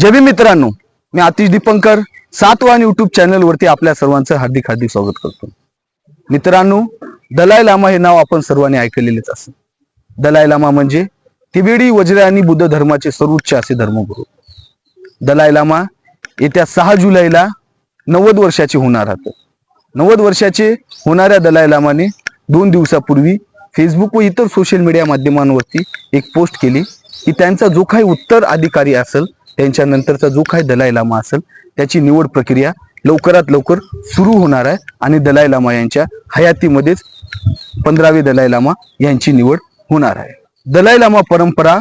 जय मित्रांनो मी आतिश दीपंकर सातवान युट्यूब चॅनलवरती आपल्या सर्वांचं हार्दिक हार्दिक स्वागत करतो. मित्रांनो दलाई लामा हे नाव आपण सर्वांनी ऐकलेलेच असेल. दलाई लामा म्हणजे तिबेडी वज्र आणि बुद्ध धर्माचे सर्वोच्च असे धर्मगुरू. दलाई लामा येत्या सहा जुलैला नव्वद वर्षाचे होणार आहात. नव्वद वर्षाचे होणाऱ्या दलाई लामाने दोन दिवसापूर्वी फेसबुक व इतर सोशल मीडिया माध्यमांवरती एक पोस्ट केली की त्यांचा जो काही उत्तर अधिकारी असेल त्यांच्या नंतरचा जो काही दलाई लामा असेल त्याची निवड प्रक्रिया लवकरात लवकर सुरू होणार आहे आणि दलाई लामा यांच्या हयातीमध्येच पंधरावे दलाई लामा यांची निवड होणार आहे. दलाई लामा परंपरा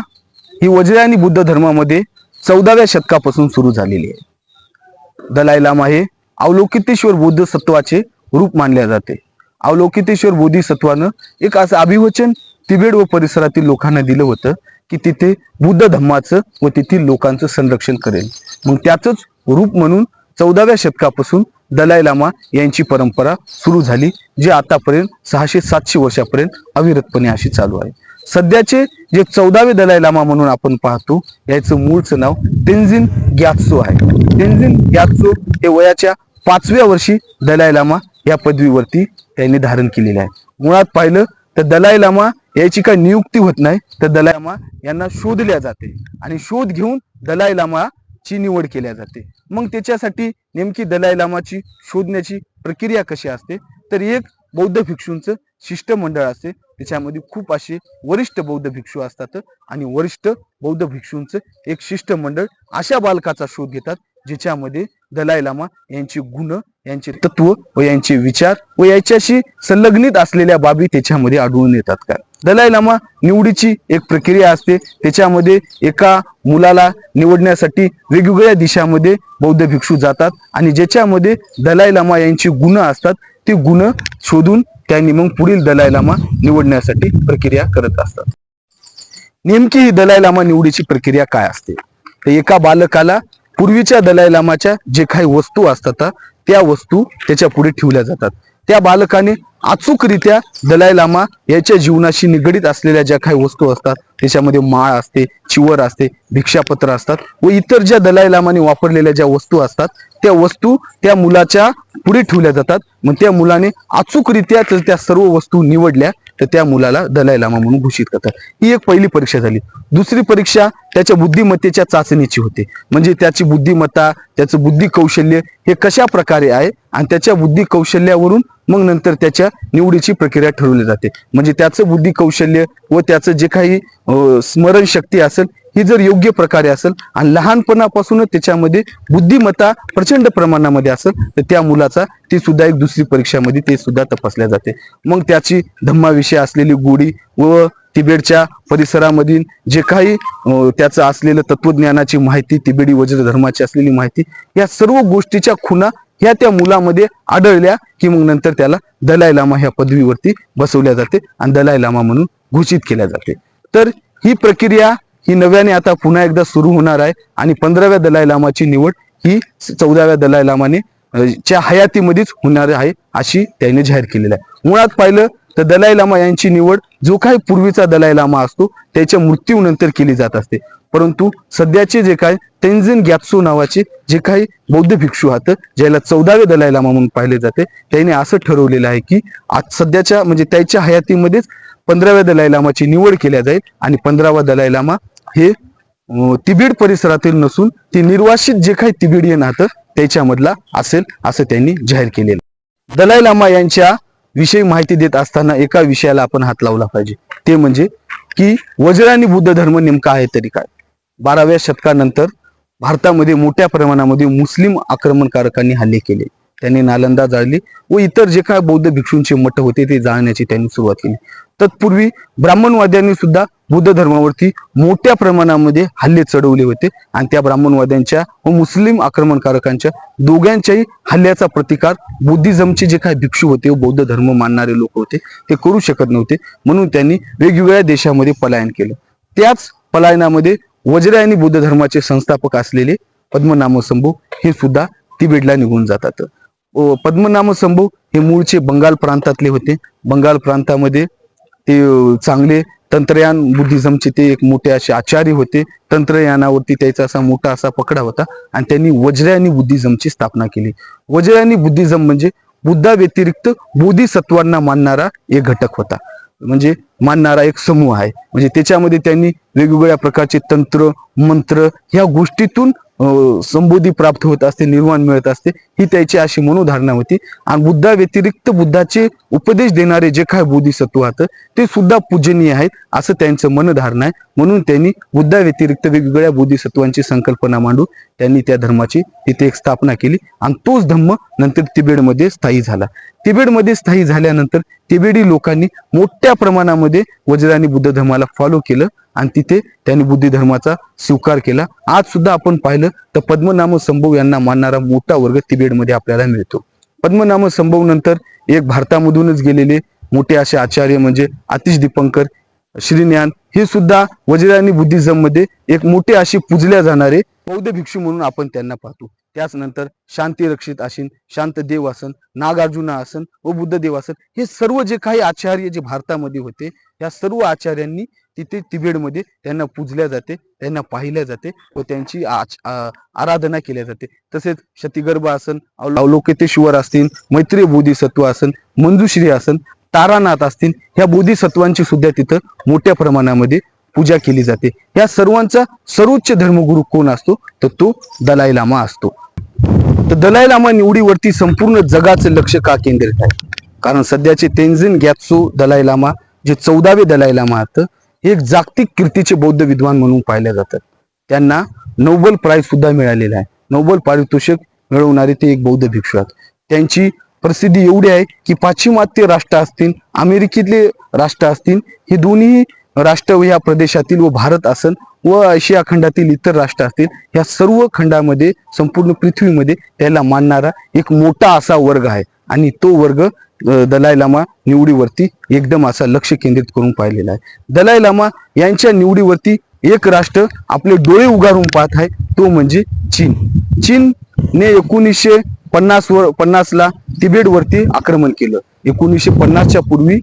ही वज्र आणि बुद्ध धर्मामध्ये चौदाव्या शतकापासून सुरू झालेली आहे. दलाई लामा हे अवलोकितेश्वर बोधिसत्वाचे रूप मानले जाते. अवलोकितेश्वर बोधिसत्वानं एक असं अभिवचन तिबेड व परिसरातील लोकांना दिलं होतं की तिथे बुद्ध धम्माचं व तेथील लोकांचं संरक्षण करेल. मग त्याचंच रूप म्हणून चौदाव्या शतकापासून दलाई लामा यांची परंपरा सुरू झाली जी आतापर्यंत सहाशे सातशे वर्षापर्यंत अविरतपणे अशी चालू आहे. सध्याचे जे चौदावे दलाई लामा म्हणून आपण पाहतो याचं मूळचं नाव तेन्झिन ग्यात्सो आहे. तेन्झिन ग्यात्सो हे वयाच्या पाचव्या वर्षी दलाई लामा या पदवीवरती त्यांनी धारण केलेले आहे. मुळात पाहिलं तर दलाई लामा याची काही नियुक्ती होत नाही तर दलाई लामा यांना शोधल्या जाते आणि शोध घेऊन दलाई लामाची निवड केल्या जाते. मग त्याच्यासाठी नेमकी दलाई लामाची शोधण्याची प्रक्रिया कशी असते? तर एक बौद्ध भिक्षूंचं शिष्टमंडळ असते. त्याच्यामध्ये खूप असे वरिष्ठ बौद्ध भिक्षू असतात आणि वरिष्ठ बौद्ध भिक्षूंचं एक शिष्टमंडळ अशा बालकाचा शोध घेतात ज्याच्यामध्ये दलाई लामा यांचे गुण यांचे तत्व व यांचे विचार व याच्याशी संलग्नित असलेल्या बाबी त्याच्यामध्ये आढळून येतात का? दलाई लामा निवडीची एक प्रक्रिया असते. त्याच्यामध्ये एका मुलाला निवडण्यासाठी वेगवेगळ्या दिशामध्ये बौद्ध भिक्षू जातात आणि ज्याच्यामध्ये दलाई लामा यांची गुण असतात ते गुण शोधून त्यांनी मग पुढील दलाई लामा निवडण्यासाठी प्रक्रिया करत असतात. नेमकी ही दलाई लामा निवडीची प्रक्रिया काय असते? तर एका बालकाला पूर्वीच्या दलाई लामाच्या जे काही वस्तू असतात त्या वस्तू त्याच्या पुढे ठेवल्या जातात. त्या बालकाने अचूकरित्या दलाई लामा याच्या जीवनाशी निगडीत असलेल्या ज्या काही वस्तू असतात त्याच्यामध्ये माळ असते चिवर असते भिक्षापत्र असतात व इतर ज्या दलाई लामाने वापरलेल्या ज्या वस्तू असतात त्या वस्तू त्या मुलाच्या पुढे ठेवल्या जातात. मग त्या मुलाने अचूकरित्या जर त्या सर्व वस्तू निवडल्या तर त्या मुलाला दलाई लामा म्हणून घोषित करतात. ही एक पहिली परीक्षा झाली. दुसरी परीक्षा त्याच्या बुद्धिमत्तेच्या चाचणीची होते. म्हणजे त्याची बुद्धिमत्ता त्याचं बुद्धी कौशल्य हे कशा प्रकारे आहे आणि त्याच्या बुद्धी कौशल्यावरून मग नंतर त्याच्या निवडीची प्रक्रिया ठरवली जाते. म्हणजे त्याचं बुद्धी कौशल्य व त्याचं जे काही स्मरण स्मरणशक्ती असेल ही जर योग्य प्रकारे असेल आणि लहानपणापासूनच त्याच्यामध्ये बुद्धिमत्ता प्रचंड प्रमाणामध्ये असेल तर त्या मुलाचा ती सुद्धा एक दुसरी परीक्षामध्ये ते सुद्धा तपासल्या जाते. मग त्याची धम्माविषयी असलेली गोडी व तिबेडच्या परिसरामधील जे काही त्याचं असलेलं तत्वज्ञानाची माहिती तिबेडी वज्र धर्माची असलेली माहिती या सर्व गोष्टीच्या खुणा ह्या त्या मुलामध्ये आढळल्या की मग नंतर त्याला दलाई लामा ह्या पदवीवरती बसवल्या जाते आणि दलाई लामा म्हणून घोषित केल्या जाते. तर ही प्रक्रिया ही नव्याने आता पुन्हा एकदा सुरू होणार आहे आणि पंधराव्या दलाई लामाची निवड ही चौदाव्या दलाई लामाने च्या हयातीमध्येच होणार आहे अशी त्याने जाहीर केलेलं आहे. मुळात पाहिलं तर दलाई लामा यांची निवड जो काही पूर्वीचा दलाई लामा असतो त्याच्या मृत्यूनंतर केली जात असते. परंतु सध्याचे जे काय तेन्झिन ग्यात्सो नावाचे जे काही बौद्ध भिक्षू आहात ज्याला चौदावे दलाई लामा म्हणून पाहिले जाते त्याने असं ठरवलेलं आहे की आज सध्याच्या म्हणजे त्याच्या हयातीमध्येच पंधराव्या दलाई लामाची निवड केल्या जाईल आणि पंधरावा दलाई लामा हे तिबीड परिसरातील नसून ते निर्वासित जे काही तिबीडियन आहात त्याच्यामधला असेल असं त्यांनी जाहीर केलेलं दलाई लामा यांच्या विषयी माहिती देत असताना एका विषयाला आपण हात लावला पाहिजे. ते म्हणजे की वज्र आणि बुद्ध धर्म नेमका आहे तरी काय? बाराव्या शतकानंतर भारतामध्ये मोठ्या प्रमाणामध्ये मुस्लिम आक्रमणकारकांनी हल्ले केले. त्यांनी नालंदा जाळली व इतर जे काय बौद्ध भिक्षूंचे मठ होते ते जाळण्याची त्यांनी सुरुवात केली. तत्पूर्वी ब्राह्मणवाद्यांनी सुद्धा बुद्ध धर्मावरती मोठ्या प्रमाणामध्ये हल्ले चढवले होते आणि त्या ब्राह्मणवाद्यांच्या व मुस्लिम आक्रमणकारकांच्या दोघांच्याही हल्ल्याचा प्रतिकार बुद्धिझमचे जे काही भिक्षू होते व बौद्ध धर्म मानणारे लोक होते ते करू शकत नव्हते. म्हणून त्यांनी वेगवेगळ्या देशामध्ये पलायन केलं. त्याच पलायनामध्ये वज्र आणि बुद्ध धर्माचे संस्थापक असलेले पद्मनाभसंभू हे सुद्धा तिबेटला निघून जातात. पद्मनाम संभू हे मूळचे बंगाल प्रांतातले होते. बंगाल प्रांतामध्ये ते चांगले तंत्रयान बुद्धिझमचे ते एक मोठे असे आचार्य होते. तंत्रयानावरती त्याचा असा मोठा असा पकडा होता आणि त्यांनी वज्रयानी बुद्धिझमची स्थापना केली. वज्रयानी बुद्धिझम म्हणजे बुद्धा व्यतिरिक्त बोधिसत्वांना मानणारा एक घटक होता. म्हणजे मानणारा एक समूह आहे. म्हणजे त्याच्यामध्ये त्यांनी वेगवेगळ्या प्रकारचे तंत्र मंत्र ह्या गोष्टीतून संबोधी प्राप्त होत असते निर्माण मिळत असते ही त्याची अशी मनोधारणा होती. आणि बुद्धा व्यतिरिक्त बुद्धाचे उपदेश देणारे जे काय बोधिसत्व आहेत ते सुद्धा पूजनीय आहेत असं त्यांचं मनधारणा आहे. म्हणून त्यांनी बुद्धा व्यतिरिक्त वेगवेगळ्या बोधिसत्वांची संकल्पना मांडून त्यांनी त्या धर्माची तिथे एक स्थापना केली. आणि तोच धम्म नंतर तिबेडमध्ये स्थायी झाला. तिबेडमध्ये स्थायी झाल्यानंतर तिबेडी लोकांनी मोठ्या प्रमाणामध्ये वज्रानी बुद्ध धर्माला फॉलो केलं. आणि तिथे त्यांनी बुद्धी धर्माचा स्वीकार केला. आज सुद्धा आपण पाहिलं तर पद्मनाम संभव यांना मानणारा मोठा वर्ग तिबेटमध्ये आपल्याला मिळतो. पद्मनाम संभव नंतर एक भारतामधूनच गेलेले मोठे असे आचार्य म्हणजे आतिश दीपंकर श्रीज्ञान हे सुद्धा वज्रानी बुद्धिझममध्ये एक मोठे असे पूजल्या जाणारे बौद्ध भिक्षू म्हणून आपण त्यांना पाहतो. त्याच नंतर शांती रक्षित आसन शांत देवासन नागार्जुना आसन व बुद्ध देवासन हे सर्व जे काही आचार्य जे भारतामध्ये होते या सर्व आचार्यांनी तिथे तिबेडमध्ये त्यांना पूजल्या जाते त्यांना पाहिल्या जाते व त्यांची आराधना केल्या जाते. तसेच शतिगर्भ आसन अवलोकितेश्वर असतील मैत्री बोधिसत्व आसन मंजुश्री आसन तारानाथ असतील ह्या बोधिसत्वांची सुद्धा तिथं मोठ्या प्रमाणामध्ये पूजा केली जाते. या सर्वांचा सर्वोच्च धर्मगुरू कोण असतो? तर तो दलाई लामा असतो. तर दलाई लामा निवडीवरती संपूर्ण जगाचं लक्ष का केंद्रित आहे? कारण सध्याचे तेन्झिन गॅप्सो दलाई लामा जे चौदावे दलाई लामा आहेत एक जागतिक कीर्तीचे बौद्ध विद्वान म्हणून पाहिले जातात. त्यांना नोबल प्राइज सुद्धा मिळालेला आहे. नोबल पारितोषिक मिळवणारे ते एक बौद्ध भिक्षू आहेत. त्यांची प्रसिद्धी एवढी आहे की पाश्चिमात्य राष्ट्र असतील अमेरिकेतले राष्ट्र असतील हे दोन्ही राष्ट्र या प्रदेशातील व भारत असेल व आशिया खंडातील इतर राष्ट्र असतील या सर्व खंडामध्ये संपूर्ण पृथ्वीमध्ये त्याला मानणारा एक मोठा असा वर्ग आहे. आणि तो वर्ग दलाई लामा निवडीवरती एकदम असा लक्ष केंद्रित करून पाहिलेला आहे. दलाई लामा यांच्या निवडीवरती एक राष्ट्र आपले डोळे उगारून पाहत आहे तो म्हणजे चीन. चीनने एकोणीसशे पन्नास वर पन्नासला तिबेडवरती आक्रमण केलं. एकोणीसशे पन्नासच्या पूर्वी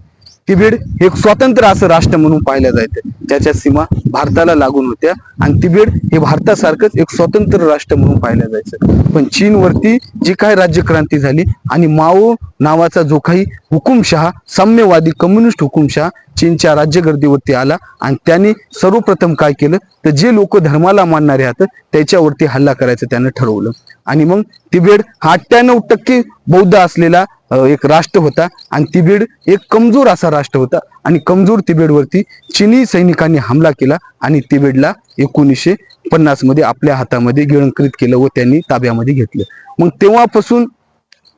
तिबेड हे एक स्वतंत्र असं राष्ट्र म्हणून पाहिलं जायचं. त्याच्या सीमा भारताला लागून होत्या आणि तिबेड हे भारतासारखंच एक स्वतंत्र राष्ट्र म्हणून पाहिलं जायचं. पण चीनवरती जी काय राज्यक्रांती झाली आणि माओ नावाचा जो काही हुकुमशहा साम्यवादी कम्युनिस्ट हुकुमशहा चीनच्या राज्यगर्दीवरती आला आणि त्यांनी सर्वप्रथम काय केलं? तर जे लोक धर्माला मानणारे आहेत त्याच्यावरती हल्ला करायचं त्यानं ठरवलं. आणि मग तिबेड हा अठ्ठ्याण्णव टक्के बौद्ध असलेला एक राष्ट्र होता आणि तिबेड एक कमजोर असा राष्ट्र होता आणि कमजोर तिबेडवरती चिनी सैनिकांनी हमला केला आणि तिबेडला एकोणीसशे पन्नासमध्ये आपल्या हातामध्ये गिळंकृत केलं व त्यांनी ताब्यामध्ये घेतलं. मग तेव्हापासून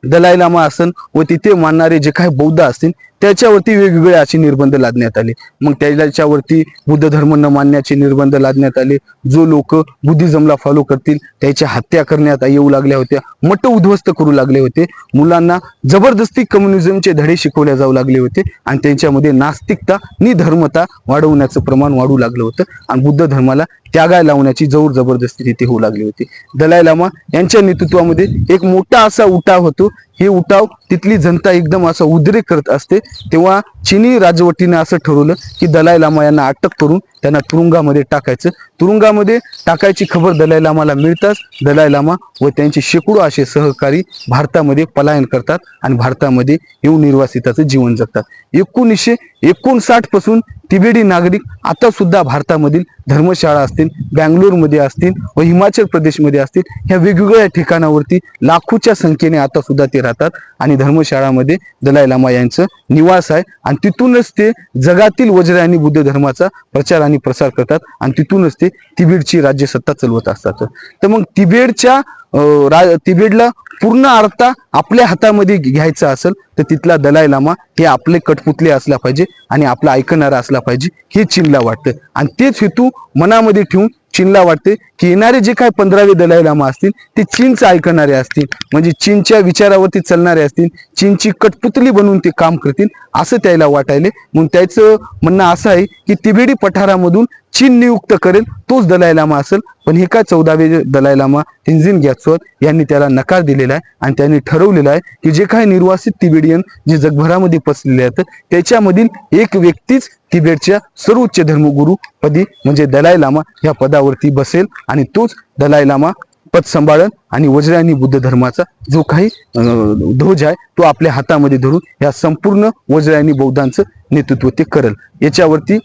दलाई लामा असन व तिथे मानणारे जे काही बौद्ध असतील त्याच्यावरती वेगवेगळे असे निर्बंध लादण्यात आले. मग त्याच्यावरती बुद्ध धर्म न मानण्याचे निर्बंध लादण्यात आले. जो लोक बुद्धिझमला फॉलो करतील त्याच्या हत्या करण्यात येऊ लागल्या होत्या. मठ उद्ध्वस्त करू लागले होते. मुलांना जबरदस्ती कम्युनिझमचे धडे शिकवले जाऊ लागले होते. आणि त्यांच्यामध्ये नास्तिकता निधर्मता वाढवण्याचं प्रमाण वाढू लागलं होतं. आणि बुद्ध धर्माला त्यागाय लावण्याची जोर जबरदस्ती तिथे होऊ लागली होती. दलाई लामा यांच्या नेतृत्वामध्ये एक मोठा असा उठाव होतो. हे उठाव तिथली जनता एकदम असा उद्रेक करत असते. तेव्हा चिनी राजवटीने असं ठरवलं की दलाई लामा यांना अटक करून त्यांना तुरुंगामध्ये टाकायचं. तुरुंगामध्ये टाकायची खबर दलाई लामाला मिळताच दलाई लामा व त्यांचे शेकडो असे सहकारी भारतामध्ये पलायन करतात आणि भारतामध्ये येऊन निर्वासिताचं जीवन जगतात. एकोणीसशे एकोणसाठपासून तिबेडी नागरिक आता सुद्धा भारतामधील धर्मशाळा असतील बँगलोरमध्ये असतील व हिमाचल प्रदेशमध्ये असतील ह्या वेगवेगळ्या ठिकाणावरती लाखोच्या संख्येने आता सुद्धा ते राहतात. आणि धर्मशाळामध्ये दलाई लामा यांचं निवास आहे. आणि तिथूनच ते जगातील वज्र आणि बुद्ध धर्माचा प्रचार आणि प्रसार करतात. आणि तिथूनच ते तिबेडची राज्यसत्ता चालवत असतात. तर मग तिबेडच्या अं, तिबेडला पूर्ण अर्था आपल्या हातामध्ये घ्यायचा असेल तर तिथला दलाई लामा हे आपले कठपुतले असला पाहिजे आणि आपला ऐकणारा असला पाहिजे हे चीनला वाटतं. आणि तेच हेतू मनामध्ये ठेवून चीनला वाटते की येणारे जे काय पंधरावे दलाई लामा असतील ते चीनचं ऐकणारे असतील म्हणजे चीनच्या विचारावरती चालणारे असतील चीनची कठपुतली बनवून ते काम करतील असं त्याला वाटायले. म्हणून त्याचं म्हणणं असं आहे की तिबेडी पठारामधून चीन नियुक्त करेल तोच दलाई लामा असेल. पण हे काय चौदावे दलाई लामा हिंजिन ग्यात्सोत यांनी त्याला नकार दिलेला आहे आणि त्यांनी ठरवलेलं आहे की जे काही निर्वासित तिबेडियन जे जगभरामध्ये पसरलेले आहेत त्याच्यामधील एक व्यक्तीच तिबेटच्या सर्वोच्च धर्मगुरू पदी म्हणजे दलाई लामा या पदावरती बसेल आणि तोच दलाई लामा पद सांभाळन आणि वज्रायणी बुद्ध धर्माचा जो काही ध्वज आहे तो आपल्या हातामध्ये धरून या संपूर्ण वज्रायनी बौद्धांचं नेतृत्व ते करेल. याच्यावरती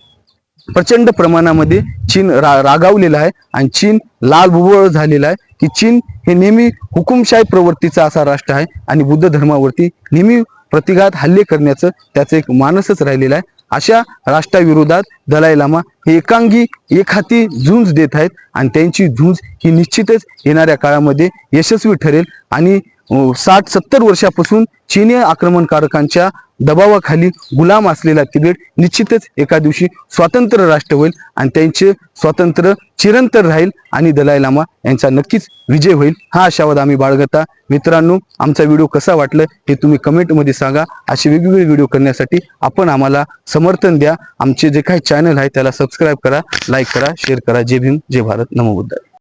प्रचंड प्रमाणामध्ये चीन रा रागावलेला आहे आणि चीन लाल भुबळ झालेला आहे की चीन हे नेहमी हुकुमशाही प्रवृत्तीचा असा राष्ट्र आहे आणि बुद्ध धर्मावरती नेहमी प्रतिघात हल्ले करण्याचं त्याचं एक मानसच राहिलेला आहे. अशा राष्ट्राविरोधात दलाई लामा हे एकांगी एक हाती झुंज देत आहेत आणि त्यांची झुंज ही निश्चितच येणाऱ्या काळामध्ये यशस्वी ठरेल आणि साठ सत्तर वर्षापासून चीनी आक्रमणकारकांच्या दबावाखाली गुलाम असलेला तिबेट निश्चितच एका दिवशी स्वतंत्र राष्ट्र होईल आणि त्यांचे स्वातंत्र्य चिरंतर राहील आणि दलाई लामा यांचा नक्कीच विजय होईल. हा आशावाद आम्ही बाळगता. मित्रांनो आमचा व्हिडिओ कसा वाटलं हे तुम्ही कमेंटमध्ये सांगा. असे वेगवेगळे व्हिडिओ करण्यासाठी आपण आम्हाला समर्थन द्या. आमचे जे काही चॅनल आहे त्याला सबस्क्राईब करा लाईक करा शेअर करा. जय भीम जय भारत. नमो बुद्ध.